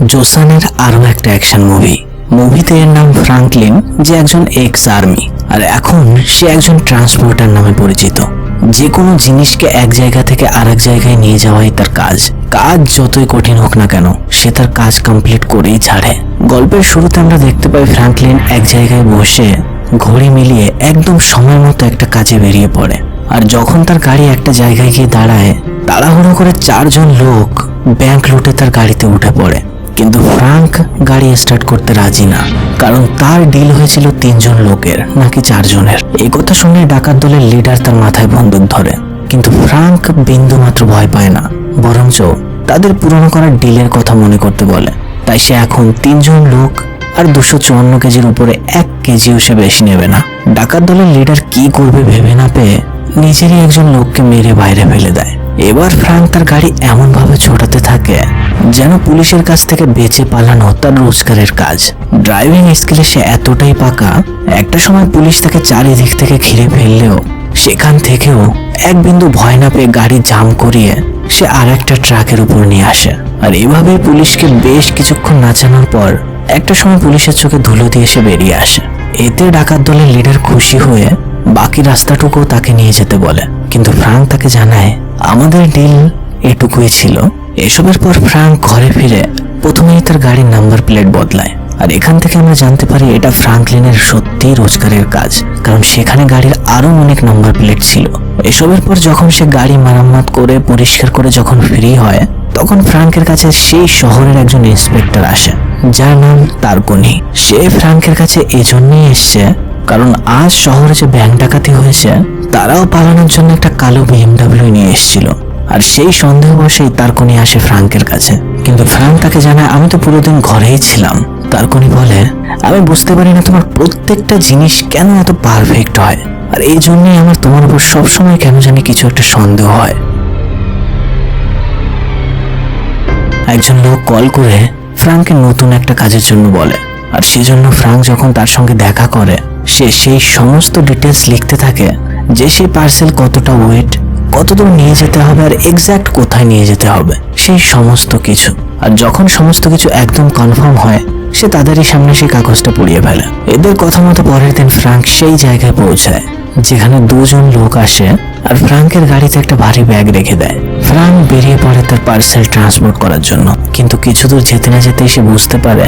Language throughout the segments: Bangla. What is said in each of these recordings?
জোসানের আরও একটা অ্যাকশন মুভি মুভিতে এর নাম ফ্রাঙ্কলিন, যে একজন এক্স আর্মি আর এখন সে একজন ট্রান্সপোর্টার নামে পরিচিত। যে কোনো জিনিসকে এক জায়গা থেকে আরেক জায়গায় নিয়ে যাওয়াই তার কাজ। কাজ যতই কঠিন হোক না কেন, সে তার কাজ কমপ্লিট করেই ছাড়ে। গল্পের শুরুতে আমরা দেখতে পাই ফ্রাঙ্কলিন এক জায়গায় বসে ঘড়ি মিলিয়ে একদম সময় মতো একটা কাজে বেরিয়ে পড়ে। আর যখন তার গাড়ি একটা জায়গায় গিয়ে দাঁড়ায়, তাড়াহুড়ো করে চারজন লোক ব্যাংক লুটে তার গাড়িতে উঠে পড়ে। ফ্রাঙ্ক গাড়ি স্টার্ট করতে রাজি না। কারণ তার ডিল হয়েছিল তিনজন লোকের, নাকি চারজনের। এই কথা শুনে ডাকাত দলের লিডার তার মাথায় বন্দুক ধরে। কিন্তু ফ্রাঙ্ক বিন্দু মাত্র ভয় পায় না। বরঞ্চ তাদের পূরণ করা ডিলের কথা মনে করতে বলে। তাই সে এখন তিনজন লোক আর দুশো চুয়ান্ন কেজির উপরে এক কেজিও সে বেশি নেবে না। ডাকাত দলের লিডার কি করবে ভেবে না পেয়ে নিজেরই একজন লোককে মেরে বাইরে ফেলে দেয়। এবার ফ্রাঙ্ক তার গাড়ি এমন ভাবে ছোটাতে থাকে যেন পুলিশের কাছ থেকে বেঁচে পালানো তার রোজগারের কাজ। ড্রাইভিং স্কিলে সে এতটাই পাকা, একটা সময় পুলিশ তাকে চারিদিক থেকে ঘিরে ফেললেও সেখান থেকেও এক বিন্দু ভয় না পেয়ে গাড়ি জাম করিয়ে সে আর একটা ট্রাকের উপর নিয়ে আসে। আর এভাবে পুলিশকে বেশ কিছুক্ষণ নাচানোর পর একটা সময় পুলিশের চোখে ধুলো দিয়ে সে বেরিয়ে আসে। এতে ডাকাত দলের লিডার খুশি হয়ে বাকি রাস্তাটুকু তাকে নিয়ে যেতে বলে। কিন্তু ফ্রাঙ্ক তাকে জানায়, আমাদের ডিল এটুকুই ছিল। এসবের পর ফ্রাঙ্ক ঘরে ফিরে প্রথমেই তার গাড়ির নাম্বার প্লেট বদলায়। আর এখান থেকে আমরা জানতে পারি এটা ফ্রাঙ্কলিনের সত্যিই রোজগারের কাজ, কারণ সেখানে গাড়ির আরও অনেক নাম্বার প্লেট ছিল। এসবের পর যখন সে গাড়ি মারাম্মত করে, পরিষ্কার করে যখন ফ্রি হয়, তখন ফ্রাঙ্কের কাছে সেই শহরের একজন ইন্সপেক্টর আসে, যার নাম তারকনি। সে ফ্রাঙ্কের কাছে এজন্যই এসছে কারণ আজ শহরে যে ব্যাংক ডাকাতি হয়েছে, তারাও পালানোর জন্য একটা কালো বিএমডাব্লিউ নিয়ে এসেছিল। আর সেই সন্দেহবশেই তারকনি আসে ফ্রাঙ্কের কাছে। কিন্তু ফ্রাঙ্ক তাকে জানায়, আমি তো পুরোদিন ঘরেই ছিলাম। তারকনি বলে, আমি বুঝতে পারি না তোমার প্রত্যেকটা জিনিস কেন এত পারফেক্ট হয়। আর এই জন্যই আমার তোমার উপর সবসময় কেন জানি কিছু একটা সন্দেহ হয়। একজন লোক কল করে ফ্রাঙ্ককে নতুন একটা কাজের জন্য বলে। আর সেজন্য ফ্রাঙ্ক যখন তার সঙ্গে দেখা করে সে সেই সমস্ত ডিটেলস লিখতে থাকে যে সেই পার্সেল কতটা ওয়েট কতদূর নিয়ে যেতে হবে আর এক্স্যাক্ট কোথায় নিয়ে যেতে হবে, সেই সমস্ত কিছু। আর যখন সমস্ত কিছু একদম কনফার্ম হয়, সে তাদেরই সামনে সেই কাগজটা পুড়িয়ে ফেলে। এদের কথা মতো পরের দিন ফ্রাঙ্ক সেই জায়গায় পৌঁছায়, যেখানে দুজন লোক আসে আর ফ্রাঙ্কের গাড়িতে একটা ভারী ব্যাগ রেখে দেয়। ফ্রাঙ্ক বেরিয়ে পড়ে তার পার্সেল ট্রান্সপোর্ট করার জন্য, কিন্তু কিছু দূর যেতে না যেতেই সে বুঝতে পারে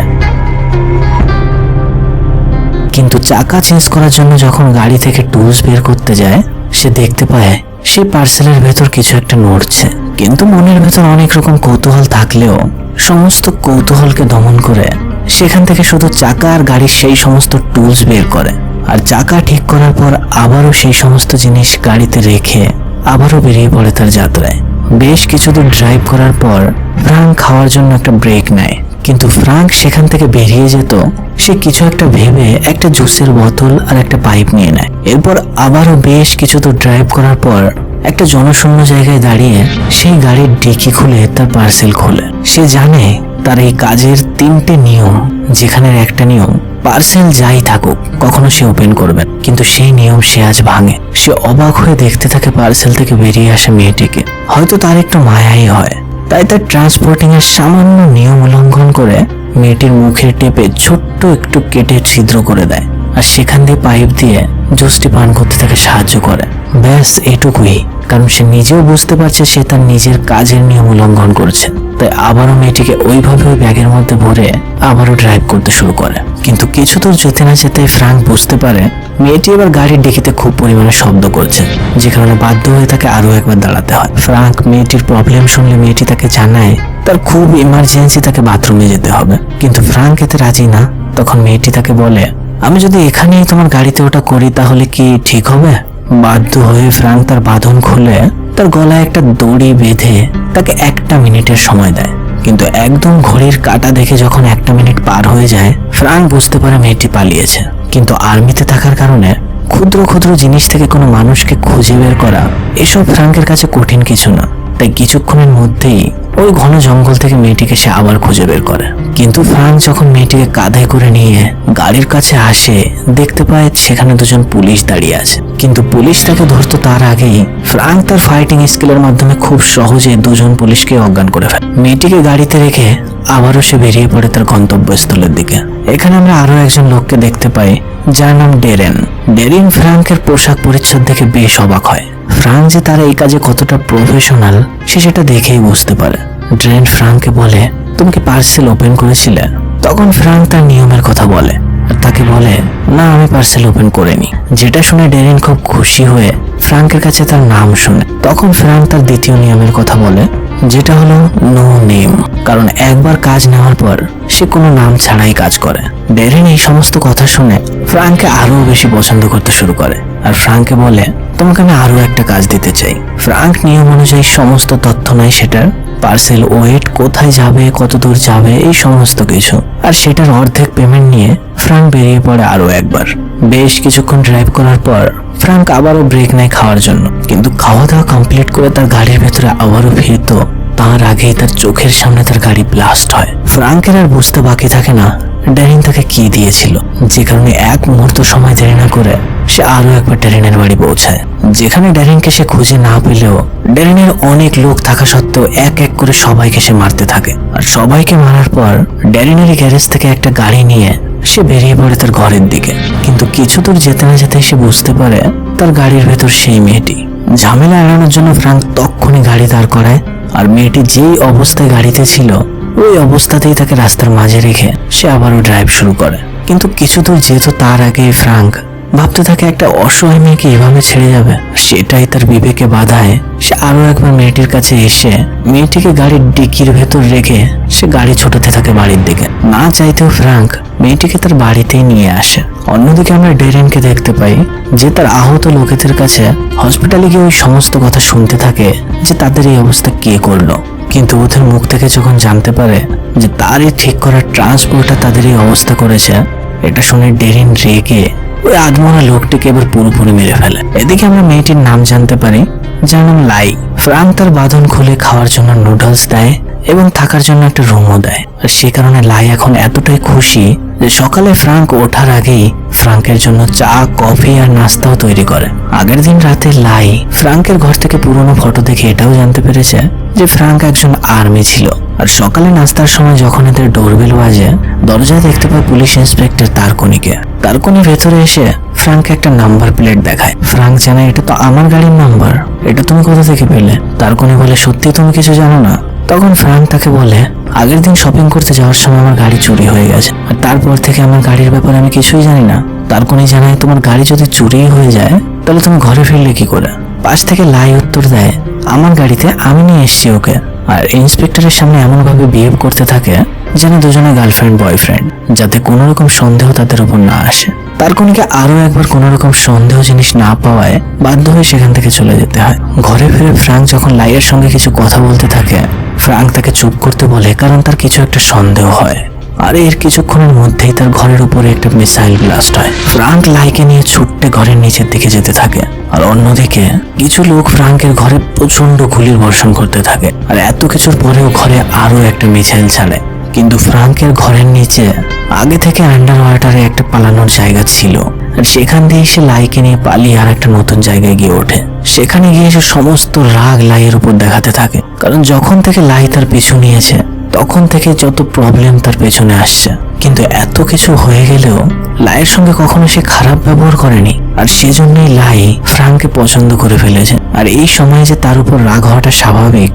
কিন্তু চাকা চেঞ্জ করার জন্য যখন গাড়ি থেকে টুলস বের করতে যায়, সে দেখতে পায় সেই পার্সেলের ভেতর কিছু একটা নড়ছে। কিন্তু মনের ভেতর অনেক রকম কৌতূহল থাকলেও সমস্ত কৌতূহলকে দমন করে সেখান থেকে শুধু চাকা আর গাড়ির সেই সমস্ত টুলস বের করে। আর চাকা ঠিক করার পর আবারও সেই সমস্ত জিনিস গাড়িতে রেখে আবারও বেরিয়ে পড়ে তার যাত্রায়। বেশ কিছুদূর ড্রাইভ করার পর ফ্রাঙ্ক খাওয়ার জন্য একটা ব্রেক নেয়। কিন্তু ফ্রাঙ্ক সেখান থেকে বেরিয়ে যেত, সে কিছু একটা ভেবে একটা জুসের বোতল আর একটা পাইপ নিয়ে নেয়। এরপর আবারও বেশ কিছু দূর ড্রাইভ করার পর একটা জনশূন্য জায়গায় দাঁড়িয়ে সেই গাড়ির ডিকি খুলে তার পার্সেল খোলে। সে জানে তার এই কাজের তিনটে নিয়ম যেখানের একটা নিয়ম পার্সেল যাই থাকুক, কখনো সে ওপেন করবে কিন্তু সেই নিয়ম সে আজ ভাঙে। সে অবাক হয়ে দেখতে থাকে পার্সেল থেকে বেরিয়ে আসে মেয়েটিকে। হয়তো তার একটু মায়াই হয়। তাই তার ট্রান্সপোর্টিং এর সামান্য নিয়ম উল্লঙ্ঘন করে মেয়েটির মুখের টেপে ছোট্ট একটু কেটে ছিদ্র করে দেয়। আর সেখান দিয়ে পাইপ দিয়ে জুসটি পান করতে তাকে সাহায্য করে। ব্যাস, এটুকুই। কারণ সে নিজেও বুঝতে পারছে সে তার নিজের কাজের নিয়ম উল্লঙ্ঘন করছে। তাই আবারও মেয়েটিকে ওইভাবে ওই ব্যাগের মধ্যে ভরে আবারও ড্রাইভ করতে শুরু করে। কিন্তু কিছু দূর যেতে না যেতে ফ্রাঙ্ক বুঝতে পারে মেয়েটি এবার গাড়ির ডিকিতে খুব পরিমাণে শব্দ করছে, যে কারণে বাধ্য হয়ে তাকে আরও একবার দাঁড়াতে হয়। ফ্রাঙ্ক মেয়েটির প্রবলেম শুনলে মেয়েটি তাকে জানায়, তার খুব ইমার্জেন্সি তাকে বাথরুমে যেতে হবে। কিন্তু ফ্রাঙ্ক এতে রাজি না। তখন মেয়েটি তাকে বলে আমি যদি এখানেই তোমার গাড়িতে ওটা করি, তাহলে কি ঠিক হবে? বাধ্য হয়ে ফ্রাঙ্ক তার বাঁধন খুলে তার গলায় একটা দড়ি বেঁধে তাকে একটা মিনিটের সময় দেয়। কিন্তু একদম ঘড়ির কাটা দেখে যখন একটা মিনিট পার হয়ে যায়, ফ্রাঙ্ক বুঝতে পারে মেয়েটি পালিয়েছে। কিন্তু আর্মিতে থাকার কারণে ক্ষুদ্র ক্ষুদ্র জিনিস থেকে কোনো মানুষকে খুঁজে বের করা এসব ফ্রাঙ্কের কাছে কঠিন কিছু না। তাই কিছুক্ষণের মধ্যেই ওই ঘন জঙ্গল থেকে মেয়েটিকে সে আবার খুঁজে বের করে। কিন্তু ফ্রাঙ্ক যখন মেয়েটিকে কাঁধে করে নিয়ে গাড়ির কাছে আসে, দেখতে পায় সেখানে দুজন পুলিশ দাঁড়িয়ে আছে। কিন্তু পুলিশ তাকে ধরতো তার আগেই ফ্রাঙ্ক তার ফাইটিং স্কিলের মাধ্যমে খুব সহজে দুজন পুলিশকে অজ্ঞান করে ফেলে। মেয়েটিকে গাড়িতে রেখে আবারও সে বেরিয়ে পড়ে তার গন্তব্যস্থলের দিকে। এখানে আমরা আরও একজন লোককে দেখতে পাই, যার নাম ডেরেন। ডেরিন ফ্রাঙ্কের পোশাক পরিচ্ছদ দেখে বেশ অবাক হয়। ফ্রাঙ্ক যে তার এই কাজে কতটা প্রফেশনাল সে সেটা দেখেই বুঝতে পারে। ড্রেন ফ্রাঙ্ককে বলে, তুমি কি পার্সেল ওপেন করেছিলে? তখন ফ্রাঙ্ক তার নিয়মের কথা বলে আর তাকে বলে, না, আমি পার্সেল ওপেন করিনি। যেটা শুনে ডেরিন খুব খুশি হয়ে ফ্রাঙ্কের কাছে তার নাম শুনে। তখন ফ্রাঙ্ক তার দ্বিতীয় নিয়মের কথা বলে যেটা হলো নো নেম কারণ একবার কাজ নেওয়ার পর সে কোনো নাম ছাড়াই কাজ করে। ডেরিন এই সমস্ত কথা শুনে ফ্রাঙ্ককে আরও বেশি পছন্দ করতে শুরু করে। আর ফ্রাঙ্ককে বলে, তোমাকে আমি আরও একটা কাজ দিতে চাই। ফ্রাঙ্ক নিয়ম অনুযায়ী সমস্ত তথ্য নেয় সেটার। পার্সেল ওয়েট, কোথায় যাবে, কত দূর যাবে, এই সমস্ত কিছু। আর সেটার অর্ধেক পেমেন্ট নিয়ে ফ্রাঙ্ক বেরিয়ে পড়ে আরও একবার। বেশ কিছুক্ষণ ড্রাইভ করার পর ফ্রাঙ্ক আবারও ব্রেক নেয় খাওয়ার জন্য। কিন্তু খাওয়া দাওয়া কমপ্লিট করে তার গাড়ির ভেতরে আবারও ফিরত তার আগেই তার চোখের সামনে তার গাড়ি ব্লাস্ট হয়। ফ্রাঙ্কের আর বুঝতে বাকি থাকে না ড্যারিন তাকে কি দিয়েছিল। যে কারণে এক মুহূর্ত সময় দেরি না করে সে আরও একবার ড্যারিনের বাড়ি পৌঁছায়। যেখানে ড্যারিনকে সে খুঁজে না পেলেও ড্যারিনের অনেক লোক থাকা সত্ত্বেও এক এক করে সবাইকে সে মারতে থাকে। আর সবাইকে মারার পর ড্যারিনের গ্যারেজ থেকে একটা গাড়ি নিয়ে সে বেরিয়ে পড়ে তার ঘরের দিকে। কিন্তু কিছু দূর যেতে না যেতে সে বুঝতে পারে তার গাড়ির ভেতর সেই মেয়েটি। ঝামেলা এড়ানোর জন্য ফ্রাঙ্ক তক্ষুনি গাড়ি দাঁড় করায় আর মেয়েটি যেই অবস্থায় গাড়িতে ছিল, ওই অবস্থাতেই তাকে রাস্তার মাঝে রেখে সে আবারও ড্রাইভ শুরু করে। কিন্তু কিছু দূর যেহেতু তার আগে ফ্রাঙ্ক ভাবতে থাকে একটা অসহায় মেয়েকে এভাবে ছেড়ে যাবে। সেটাই তার বিবেকে বাধায়। সে আরও একবার মেয়েটির কাছে এসে মেয়েটিকে গাড়ির ডিকির ভেতর রেখে সে গাড়ি ছোটাতে থাকে বাড়ির দিকে। না চাইতেও ফ্রাঙ্ক মেয়েটিকে তার বাড়িতেই নিয়ে আসে। অন্যদিকে আমরা ডেরেনকে দেখতে পাই, যে তার আহত লোকেদের কাছে হসপিটালে গিয়ে ওই সমস্ত কথা শুনতে থাকে, যে তাদের এই অবস্থা কে করল। কিন্তু ওদের মুখ থেকে যখন জানতে পারে যে তারই ঠিক করা ট্রান্সপোর্টটা তাদের এই অবস্থা করেছে, এটা শুনে ডেরিন রেগে ওই আধমরা লোকটিকে এবার পুরোপুরি মেরে ফেলে। এদিকে আমরা মেয়েটির নাম জানতে পারি, যার নাম লাই। ফ্রাঙ্ক তার বাঁধন খুলে খাওয়ার জন্য নুডলস দেয়। এবং থাকার জন্য একটা রুমও দেয়। আর সে কারণে লাই এখন এতটাই খুশি যে সকালে ফ্রাঙ্ক ওঠার আগেই ফ্রাঙ্কের জন্য চা, কফি আর নাস্তাও তৈরি করে। আগের দিন রাতে লাই ফ্রাঙ্কের ঘর থেকে পুরনো ফটো দেখে এটাও জানতে পেরেছে যে ফ্রাঙ্ক একজন আর্মি ছিল। আর সকালে নাস্তার সময় যখন এদের ডোরবেল বাজে, দরজায় দেখতে পায় পুলিশ ইন্সপেক্টর তারকনিকে। তারকনি ভেতরে এসে ফ্রাঙ্ক একটা নাম্বার প্লেট দেখায়। ফ্রাঙ্ক জানে, এটা তো আমার গাড়ির নাম্বার। এটা তুমি কোথা থেকে পেলে? তারকনি বলে, সত্যি তুমি কিছু জানো না? তখন ফ্রাঙ্ক তাকে বলে, আগের দিন শপিং করতে যাওয়ার সময় আমার গাড়ি চুরি হয়ে গেছে। আর তারপর থেকে আমার গাড়ির ব্যাপারে আমি কিছুই জানি না। তারকনি জানায় তোমার গাড়ি যদি চুরি হয়ে যায়, তাহলে তুমি ঘরে ফিরলে কি করে? পাশ থেকে লাই উত্তর দেয়, আমার গাড়িতে আমি নিয়ে এসেছি ওকে। আর ইন্সপেক্টরের সামনে এমনভাবে বিহেভ করতে থাকে যেন দুজনে গার্লফ্রেন্ড বয়ফ্রেন্ড যাতে কোনো রকম সন্দেহ তাদের উপর না আসে। তার কনিকে আরও একবার কোনো রকম সন্দেহ জিনিস না পাওয়ায় বাধ্য হয়ে সেখান থেকে চলে যেতে হয়। ঘরে ফিরে ফ্রাঙ্ক যখন লাইয়ের সঙ্গে কিছু কথা বলতে থাকে ফ্রাঙ্ক তাকে চুপ করতে বলে কারণ তার কিছু একটা সন্দেহ হয়। আর এর কিছুক্ষণের মধ্যেই তার ঘরের উপরে একটা মিসাইল ব্লাস্ট হয়। ফ্রাঙ্ক লাইকে নিয়ে ছুট্টে ঘরের নিচের দিকে যেতে থাকে। আর অন্যদিকে কিছু লোক ফ্রাঙ্কের ঘরে প্রচণ্ড গুলির বর্ষণ করতে থাকে। আর এত কিছুর পরেও ঘরে আরও একটা মিসাইল ছাড়ে কিন্তু ফ্রাঙ্কের ঘরের নিচে, আগে থেকে আন্ডার ওয়াটারে একটা পালানোর জায়গা ছিল। আর সেখান দিয়ে সে লাইকে নিয়ে পালিয়ে আর একটা নতুন জায়গায় গিয়ে ওঠে। সেখানে গিয়ে সে সমস্ত রাগ লাইয়ের উপর দেখাতে থাকে। কারণ যখন থেকে লাই তার পিছু নিয়েছে, তখন থেকে যত প্রবলেম তার পেছনে আসছে। কিন্তু এত কিছু হয়ে গেলেও লাইয়ের সঙ্গে কখনো সে খারাপ ব্যবহার করেনি। আর সেজন্যই লাই ফ্রাঙ্ককে পছন্দ করে ফেলেছে। আর এই সময় যে তার উপর রাগ হওয়াটা স্বাভাবিক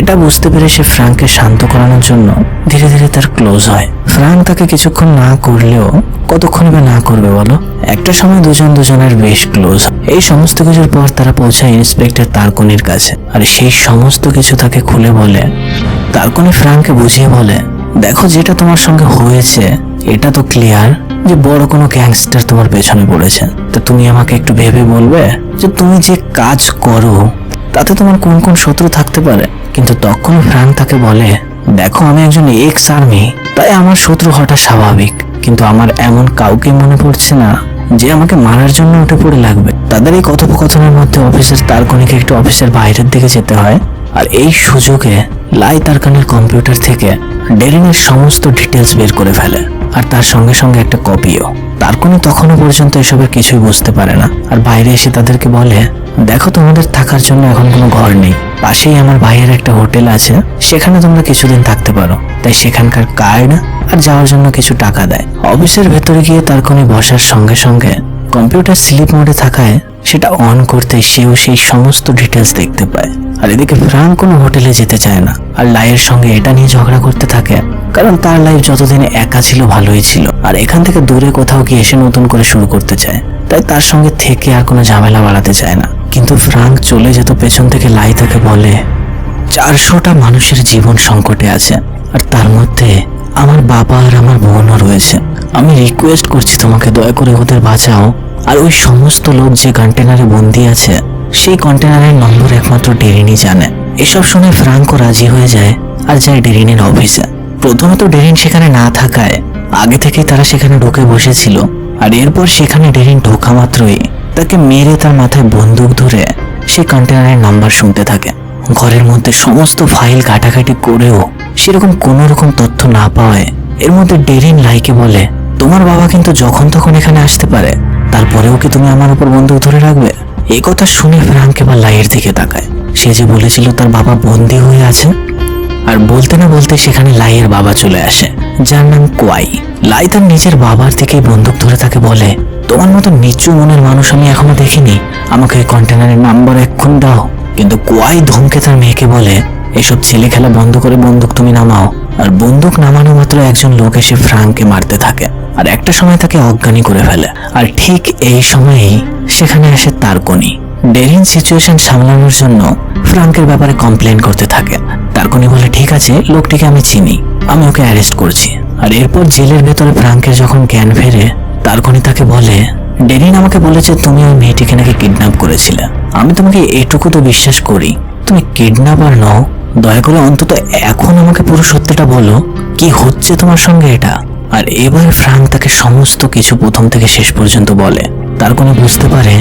এটা বুঝতে পেরে সে ফ্রাঙ্ককে শান্ত করানোর জন্য ধীরে ধীরে তার ক্লোজ হয়। ফ্রাঙ্ক তাকে কিছুক্ষণ না করলেও কতক্ষণ বা না করবে বলো? একটা সময় দুজন দুজনের বেশ ক্লোজ। এই সমস্ত কিছুর পর তারা পৌঁছায় ইন্সপেক্টর তারকনির কাছে। আর সেই সমস্ত কিছু তাকে খুলে বলে, তারকনি ফ্রাঙ্ককে বুঝিয়ে বলে, দেখো যেটা তোমার সঙ্গে হয়েছে, এটা তো ক্লিয়ার যে বড় কোনো গ্যাংস্টার তোমার পেছনে পড়েছে। তা তুমি আমাকে একটু ভেবে বলবে যে তুমি যে কাজ করো, তাতে তোমার কোন কোন শত্রু থাকতে পারে? কিন্তু তখন ফ্রাঙ্ক তাকে বলে, দেখো, আমি একজন এক্স আর্মি তাই আমার শত্রু হওয়াটা স্বাভাবিক। কিন্তু আমার এমন কাউকে মনে পড়ছে না যে আমাকে মারার জন্য উঠে পড়ে লাগবে। তাদের এই কথোপকথনের মধ্যে অফিসের তারকনিকে একটু অফিসের বাইরের দিকে যেতে হয়। আর এই সুযোগে লাই তারকানের কম্পিউটার থেকে ডেরিনের সমস্ত ডিটেলস বের করে ফেলে। আর তার সঙ্গে সঙ্গে একটা কপিও তার কোনো তখনও পর্যন্ত এসবের কিছুই বুঝতে পারে না। আর বাইরে এসে তাদেরকে বলে, দেখো, তোমাদের থাকার জন্য এখন কোনো ঘর নেই। পাশেই আমার ভাইয়ের একটা হোটেল আছে। সেখানে তোমরা কিছুদিন থাকতে পারো। তাই সেখানকার কার্ড আর যাওয়ার জন্য কিছু টাকা দেয়। অফিসের ভেতরে গিয়ে তার কোনো বসার সঙ্গে সঙ্গে কম্পিউটার স্লিপ মোডে থাকায় সেটা অন করতে সেও সেই সমস্ত ডিটেলস দেখতে পায়। আর এদিকে ফ্রাঙ্ক কোনো হোটেলে যেতে চায় না। আর লাইয়ের সঙ্গে এটা নিয়ে ঝগড়া করতে থাকে। কারণ তার লাইফ যতদিন একা ছিল, ভালোই ছিল। আর এখান থেকে দূরে কোথাও গিয়ে এসে নতুন করে শুরু করতে চায়। তাই তার সঙ্গে থেকে আর কোনো ঝামেলা বাড়াতে চায় না। কিন্তু ফ্রাঙ্ক চলে যেত পেছন থেকে লাই তাকে বলে, চারশোটা মানুষের জীবন সংকটে আছে। আর তার মধ্যে আমার বাবা আর আমার বোনও রয়েছে। আমি রিকোয়েস্ট করছি তোমাকে, দয়া করে ওদের বাঁচাও। আর ওই সমস্ত লোক যে কন্টেনারে বন্দি আছে, সেই কন্টেনারের নম্বর একমাত্র ডেরিনি জানে। এসব শুনে ফ্রাঙ্কও রাজি হয়ে যায় আর যায় ডেরিনের অফিসে। প্রথমত ডেরিন সেখানে না থাকায়, আগে থেকেই তারা সেখানে ঢুকে বসেছিল। আর এরপর সেখানে ডেরিন ঢোকা মাত্রই তাকে মেরে তার মাথায় বন্দুক ধরে সেই কন্টেনারের নাম্বার শুনতে থাকে। ঘরের মধ্যে সমস্ত ফাইল ঘাটাঘাটি করেও সেরকম কোনো রকম তথ্য না পাওয়ায় এর মধ্যে ডেরিন লাইকে বলে, তোমার বাবা কিন্তু যখন তখন এখানে আসতে পারে। তারপরেও কি তুমি আমার উপর বন্দুক ধরে রাখবে? এই কথা শুনে ফ্রাঙ্ক এবার লাইয়ের দিকে তাকায়। সে যে বলেছিল তার বাবা বন্দি হয়ে আছে, আর বলতে না বলতে সেখানে লাইয়ের বাবা চলে আসে, যার নাম কোয়াই। লাই তার নিজের বাবার থেকে বন্দুক ধরে তাকে বলে, তোমার মতো নিচু মনের মানুষ আমি এখনও দেখিনি। আমাকে ওই কন্টেনারের নাম্বার এক্ষুনি দাও। কিন্তু কোয়াই ধমকে তার মেয়েকে বলে, এসব ছেলে খেলা বন্ধ করে বন্দুক তুমি নামাও। আর বন্দুক নামানো মাত্র একজন লোক এসে ফ্রাঙ্ককে মারতে থাকে। আর একটা সময় তাকে অজ্ঞানী করে ফেলে। আর ঠিক এই সময়েই সেখানে আসে তারকনি ডেরিন সিচুয়েশন সামলানোর জন্য ফ্রাঙ্কের ব্যাপারে কমপ্লেন করতে থাকে। তারকনি বলে, ঠিক আছে, লোকটিকে আমি চিনি। আমি ওকে অ্যারেস্ট করছি। আর এরপর জেলের ভেতরে ফ্রাঙ্কের যখন জ্ঞান ফেরে তারকনি তাকে বলে, ডেরিন আমাকে বলেছে তুমি ওই মেয়েটিকে নাকি কিডন্যাপ করেছিলে। আমি তোমাকে এটুকু তো বিশ্বাস করি। তুমি কিডন্যাপার নও। দয়া করে অন্তত এখন আমাকে পুরো সত্যিটা বলো। কি হচ্ছে তোমার সঙ্গে এটা? আর এবার ফ্রাঙ্ক তাকে সমস্ত কিছু প্রথম থেকে শেষ পর্যন্ত বলে। তার কোনো বুঝতে পারে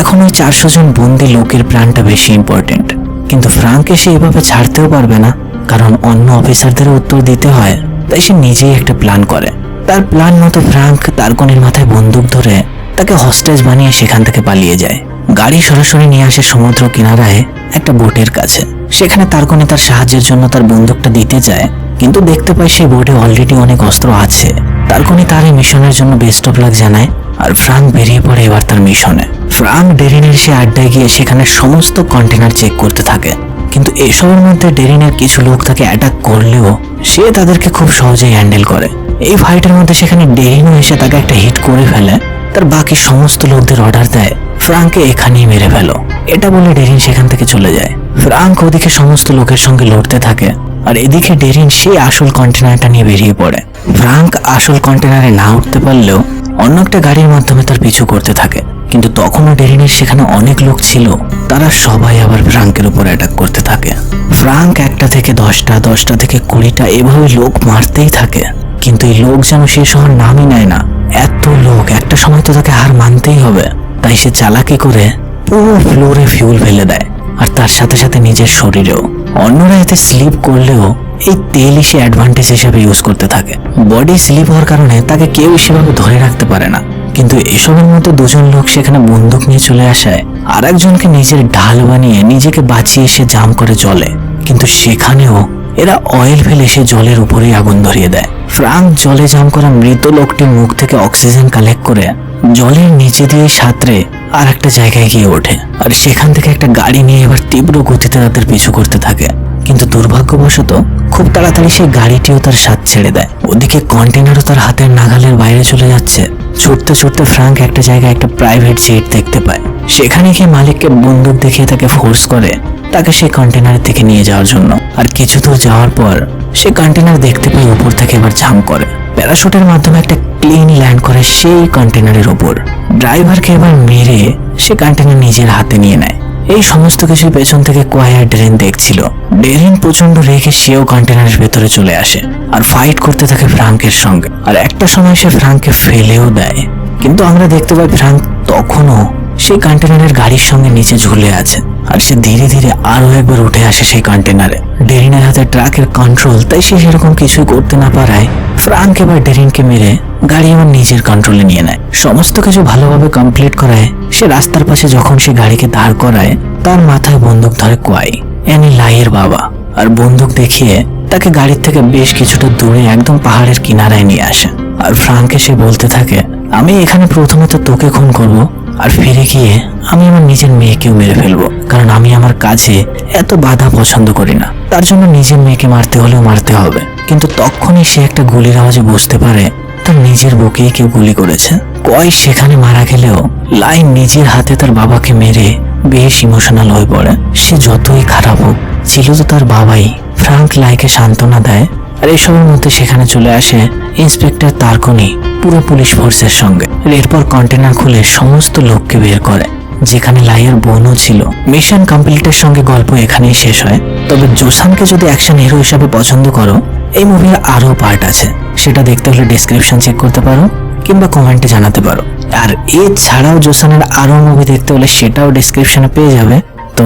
এখন ওই চারশো জন বন্দি লোকের প্রাণটা বেশি ইম্পর্টেন্ট কিন্তু ফ্রাঙ্ক এসে এভাবে ছাড়তেও পারবে না, কারণ অন্য অফিসারদের উত্তর দিতে হয়, তাই সে নিজেই একটা প্ল্যান করে। তার প্ল্যান মতো ফ্রাঙ্ক তারকনের মাথায় বন্দুক ধরে তাকে হস্টেজ বানিয়ে সেখান থেকে পালিয়ে যায়। গাড়ি সরাসরি নিয়ে আসে সমুদ্র কিনারায় একটা বোটের কাছে। সেখানে তারকনে তার সাহায্যের জন্য তার বন্দুকটা দিতে যায় কিন্তু দেখতে পায় সেই বোর্ডে অলরেডি অনেক অস্ত্র আছে। তারকনি তার এই মিশনের জন্য বেস্ট অফ লাক জানায়, আর ফ্রাঙ্ক বেরিয়ে পড়ে এবার তার মিশনে। ফ্রাঙ্ক ডেরিনের সে আড্ডায় গিয়ে সেখানে সমস্ত কন্টেনার চেক করতে থাকে। কিন্তু এসবের মধ্যে ডেরিনের কিছু লোক তাকে অ্যাটাক করলেও সে তাদেরকে খুব সহজেই হ্যান্ডেল করে। এই ফাইটের মধ্যে সেখানে ডেরিনও এসে তাকে একটা হিট করে ফেলে। তার বাকি সমস্ত লোকদের অর্ডার দেয়, ফ্রাঙ্ককে এখানেই মেরে ফেলো। এটা বলে ডেরিন সেখান থেকে চলে যায়। ফ্রাঙ্ক ওদিকে সমস্ত লোকের সঙ্গে লড়তে থাকে। আর এদিকে ডেরিন সেই আসল কন্টেনারটা নিয়ে বেরিয়ে পড়ে। ফ্রাঙ্ক আসল কন্টেনারে না উঠতে পারলেও অন্য একটা গাড়ির মাধ্যমে তার পিছু করতে থাকে। কিন্তু তখনও ডেরিনের সেখানে অনেক লোক ছিল, তারা সবাই আবার ফ্রাঙ্কের উপর অ্যাটাক করতে থাকে। ফ্রাঙ্ক একটা থেকে দশটা দশটা থেকে কুড়িটা এভাবে লোক মারতেই থাকে। কিন্তু এই লোক যেন শেষ হওয়ার নামই নেয় না। এত লোক, একটা সময় তো তাকে হার মানতেই হবে। তাই সে চালাকি করে পুরো ফ্লোরে ফিউল ফেলে দেয়, আর তার সাথে সাথে নিজের শরীরেও। অন্যরা এতে স্লিপ করলেও এই তেলই সে অ্যাডভান্টেজ হিসেবে ইউজ করতে থাকে। বডি স্লিপ হওয়ার কারণে তাকে কেউ সেভাবে ধরে রাখতে পারে না। কিন্তু এসবের মতো দুজন লোক সেখানে বন্দুক নিয়ে চলে আসায় আর একজনকে নিজের ঢাল বানিয়ে নিজেকে বাঁচিয়ে সে জাম করে চলে কিন্তু সেখানেও এরা অয়েল ফেলে সে জলের উপরেই আগুন ধরিয়ে দেয়। ফ্রাঙ্ক জলে জাম করা মৃত লোকটির মুখ থেকে অক্সিজেন কালেক্ট করে জলের নিচে দিয়ে সাঁতরে আর একটা জায়গায় গিয়ে ওঠে। আর সেখান থেকে একটা গাড়ি নিয়ে এবার তীব্র গতিতে তাদের পিছু করতে থাকে। কিন্তু দুর্ভাগ্যবশত খুব তাড়াতাড়ি সেই গাড়িটিও তার সাথ ছেড়ে দেয়। ওদিকে কন্টেনারও তার হাতের নাগালের বাইরে চলে যাচ্ছে। ছুটতে ছুটতে ফ্রাঙ্ক একটা জায়গায় একটা প্রাইভেট জেট দেখতে পায়। সেখানে গিয়ে মালিককে বন্দুক দেখিয়ে তাকে ফোর্স করে তাকে সেই কন্টেনারের থেকে নিয়ে যাওয়ার জন্য। আর কিছু দূর যাওয়ার পর সে কন্টেনার দেখতে পায় উপর থেকে এবার ঝাম করে। প্যারাশুটের মাধ্যমে একটা ক্লিন ল্যান্ড করে সেই কন্টেনারের ওপর ড্রাইভারকে এবার মেরে সে কন্টেনার নিজের হাতে নিয়ে নেয়। এই সমস্ত কিছু পেছন থেকে কোয়ার ডেরিন দেখছিল। ডেরিন প্রচণ্ড রেখে সেও কন্টেনারের ভেতরে চলে আসে আর ফাইট করতে থাকে ফ্রাঙ্কের সঙ্গে। আর একটা সময় সে ফ্রাঙ্ককে ফেলেও দেয়। কিন্তু আমরা দেখতে পাই ফ্রাঙ্ক তখনও সেই কন্টেনারের গাড়ির সঙ্গে নিচে ঝুলে আছে। আর সে ধীরে ধীরে আরও একবার উঠে আসে সেই কন্টেনারে ডেরিনের হাতে ট্রাকের কন্ট্রোল তাই সে সেরকম কিছুই করতে না পারায় ফ্রাঙ্ক এবার ডেরিনকে মেরে গাড়ি আমার নিজের কন্ট্রোলে নিয়ে নেয়। সমস্ত কিছু ভালোভাবে কমপ্লিট করায়, সে রাস্তার পাশে যখন সে গাড়িকে দাঁড় করায়, তার মাথায় বন্দুক ধরে কোয়াই অ্যানি লাইয়ের বাবা। আর বন্দুক দেখিয়ে তাকে গাড়ির থেকে বেশ কিছুটা দূরে একদম পাহাড়ের কিনারায় নিয়ে আসে। আর ফ্রাঙ্কে সে বলতে থাকে, আমি এখানে প্রথমে তো তোকে খুন করব আর ফিরে গিয়ে আমি আমার নিজের মেয়েকেও মেরে ফেলব। কারণ আমি আমার কাজে এত বাধা পছন্দ করি না। তার জন্য নিজের মেয়েকে মারতে হলেও মারতে হবে। কিন্তু তখনই সে একটা গুলির আওয়াজে বুঝতে পারে তার নিজের বুকেই কেউ গুলি করেছে। কয় সেখানে মারা গেলেও লাইন নিজের হাতে তার বাবাকে মেরে বেশ ইমোশনাল হয়ে পড়ে। সে যতই খারাপ হোক, ছিল তো তার বাবাই। ফ্রাঙ্ক লাইকে সান্ত্বনা দেয় আর এসবের মধ্যে সেখানে চলে আসে ইন্সপেক্টর তারকনি, পুরো পুলিশ ফোর্সের সঙ্গে। এরপর কন্টেনার খুলে সমস্ত লোককে বের করে, যেখানে লাইয়ের বোনও ছিল। মিশন কমপ্লিটের সঙ্গে গল্প এখানেই শেষ হয়। তবে জোসানকে যদি অ্যাকশন হিরো হিসাবে পছন্দ করো, এই মুভির আরও পার্ট আছে। সেটা দেখতে হলে ডিসক্রিপশন চেক করতে পারো, কিংবা কমেন্টে জানাতে পারো। আর এছাড়াও জোসানের আরও মুভি দেখতে হলে সেটাও ডিসক্রিপশনে পেয়ে যাবে। তো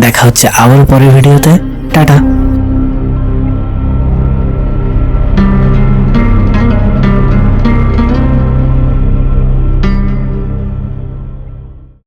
দেখা হচ্ছে আবার পরের ভিডিওতে। টাটা।